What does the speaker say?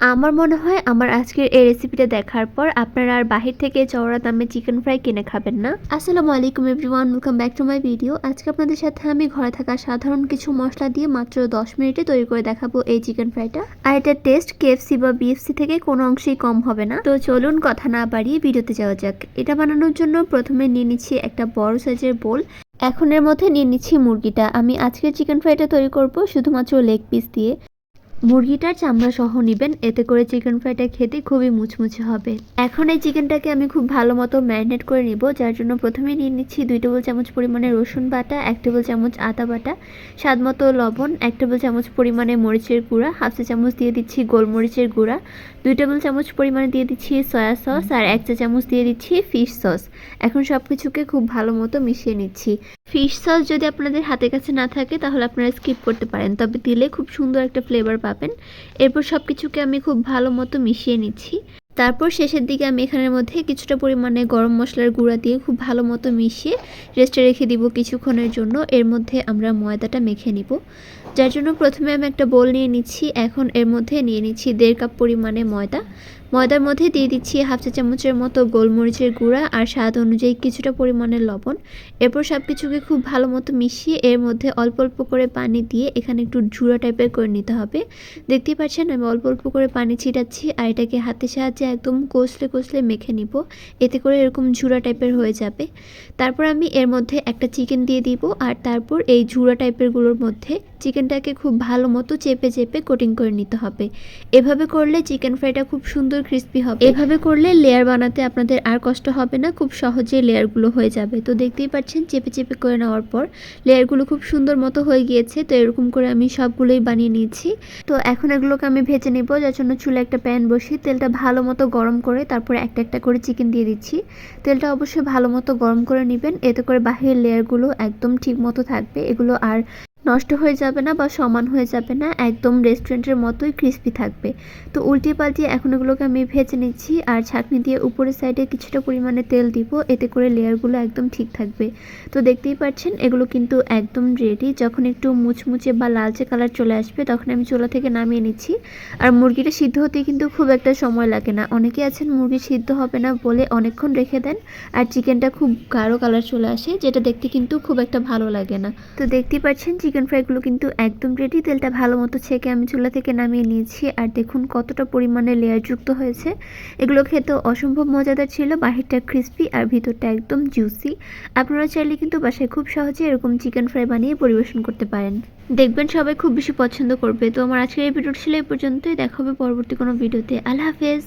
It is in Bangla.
আমার মনে হয় আমার আজকের এই রেসিপিটা দেখার পর আপনারা আর বাহির থেকে চওড়া দামে চিকেন ফ্রাই কিনে খাবেন না। আসসালামু আলাইকুম everyone welcome back to my video আজকে আপনাদের সাথে আমি ঘরে থাকা সাধারণ কিছু মশলা দিয়ে মাত্র 10 মিনিটে তৈরি করে দেখাবো এই চিকেন ফ্রাইটা আর এটার টেস্ট কেএফসি বা বিএফসি থেকে কোনো অংশেই কম হবে না। তো চলুন কথা না বাড়িয়ে ভিডিওতে যাওয়া যাক। এটা বানানোর জন্য প্রথমে নিয়ে নিচ্ছি একটা বড় সাইজের বোল এখন এর মধ্যে নিয়ে নিচ্ছি মুরগিটা। আমি আজকে চিকেন ফ্রাইটা তৈরি করব শুধুমাত্র লেগ পিস দিয়ে। মুরগিটার চামড়া সহ নেবেন, এতে করে চিকেন ফ্রাইটা খেতে খুবই মুচমুচে হবে। এখন এই চিকেনটাকে আমি খুব ভালো মতো ম্যারিনেট করে নিব, যার জন্য প্রথমে নিয়ে নিচ্ছি দুই টেবিল চামচ পরিমাণে রসুন বাটা, এক টেবিল চামচ আদা বাটা, স্বাদ মতো লবণ, এক টেবিল চামচ পরিমাণে মরিচের গুঁড়া, হাফ চা চামচ দিয়ে দিচ্ছি গোলমরিচের গুঁড়া, দুই টেবিল চামচ পরিমাণে দিয়ে দিচ্ছি সয়া সস আর এক চা চামচ দিয়ে দিচ্ছি ফিশ সস এখন সব কিছুকে খুব ভালো মতো মিশিয়ে নিচ্ছি। ফিশ সস যদি আপনাদের হাতের কাছে না থাকে, তাহলে আপনারা স্কিপ করতে পারেন, তবে দিলে খুব সুন্দর একটা ফ্লেভার পাবেন। এরপর সব কিছুকে আমি খুব ভালো মতো মিশিয়ে নিচ্ছি। তারপর শেষের দিকে আমি এখানের মধ্যে কিছুটা পরিমাণে গরম মশলার গুঁড়া দিয়ে খুব ভালো মতো মিশিয়ে রেস্টে রেখে দিব কিছুক্ষণের জন্য। এর মধ্যে আমরা ময়দাটা মেখে নিব। যার জন্য প্রথমে আমি একটা বোল নিয়ে নিচ্ছি। এখন এর মধ্যে নিয়ে নিচ্ছি দেড় কাপ পরিমাণে ময়দা। ময়দার মধ্যে দিয়ে দিচ্ছি হাফ চা চামচের মতো গোলমরিচের গুঁড়া আর স্বাদ অনুযায়ী কিছুটা পরিমাণে লবণ। এরপর সব কিছুকে খুব ভালো মতো মিশিয়ে এর মধ্যে অল্প অল্প করে পানি দিয়ে এখানে একটু ঝুড়া টাইপের করে নিতে হবে। দেখতেই পাচ্ছেন আমি অল্প অল্প করে পানি ছিটাচ্ছি আর এটাকে হাতের সাহায্যে একদম কষলে কষলে মেখে নিব। এতে করে এরকম ঝুড়া টাইপের হয়ে যাবে। তারপর আমি এর মধ্যে একটা চিকেন দিয়ে দিব আর তারপর এই ঝুড়া টাইপেরগুলোর মধ্যে চিকেনটাকে খুব ভালো মতো চেপে চেপে কোটিং করে নিতে হবে। এভাবে করলে চিকেন ফ্রাইটা খুব সুন্দর ক্রিস্পি হবে। এভাবে করলে লেয়ার বানাতে আপনাদের আর কষ্ট হবে না, খুব সহজে লেয়ারগুলো হয়ে যাবে। তো দেখতেই পাচ্ছেন, চেপে চেপে করে নেওয়ার পর লেয়ারগুলো খুব সুন্দর মতো হয়ে গিয়েছে, তো এরকম করে আমি সবগুলোই বানিয়ে নিয়েছি। তো এখন এগুলোকে আমি ভেজে নেব, যার জন্য চুলে একটা প্যান বসিয়ে তেলটা ভালো মতো গরম করে তারপরে একটা একটা করে চিকেন দিয়ে দিচ্ছি। তেলটা অবশ্যই ভালো মতো গরম করে নেবেন, এতে করে বাহিরের লেয়ারগুলো একদম ঠিক মতো থাকবে। এগুলো আর নষ্ট হয়ে যাবে না বা সমান হয়ে যাবে না, একদম রেস্টুরেন্টের মতোই ক্রিস্পি থাকবে। তো উল্টিয়ে পাল্টিয়ে এখন এগুলোকে আমি ভেজে নিচ্ছি আর ছাঁকনি দিয়ে উপরের সাইডে কিছুটা পরিমাণে তেল দিব, এতে করে লেয়ারগুলো একদম ঠিক থাকবে। তো দেখতেই পাচ্ছেন, এগুলো কিন্তু একদম রেডি যখন একটু মুচমুচে বা লালচে কালার চলে আসবে, তখন আমি চোলা থেকে নামিয়ে নিচ্ছি। আর মুরগিটা সিদ্ধ হতে কিন্তু খুব একটা সময় লাগে না। অনেকে আছেন মুরগি সিদ্ধ হবে না বলে অনেকক্ষণ রেখে দেন আর চিকেনটা খুব গাঢ় কালার চলে আসে, যেটা দেখতে কিন্তু খুব একটা ভালো লাগে না। তো দেখতেই পাচ্ছেন চিকেন ফ্রাইগুলো কিন্তু একদম রেডি তেলটা ভালো মতো ছেঁকে আমি চুলা থেকে নামিয়ে নিয়েছি। আর দেখুন কতটা পরিমাণে লেয়ার যুক্ত হয়েছে। এগুলো খেতে অসম্ভব মজাদার ছিল। বাহিরটা ক্রিস্পি আর ভিতরটা একদম জুসি আপনারা চাইলে কিন্তু বাসায় খুব সহজে এরকম চিকেন ফ্রাই বানিয়ে পরিবেশন করতে পারেন। দেখবেন সবাই খুব বেশি পছন্দ করবে। তো আমার আজকের এই ভিডিওটা ছিল এই পর্যন্তই। দেখা হবে পরবর্তী কোনো ভিডিওতে আল্লাহ হাফেজ।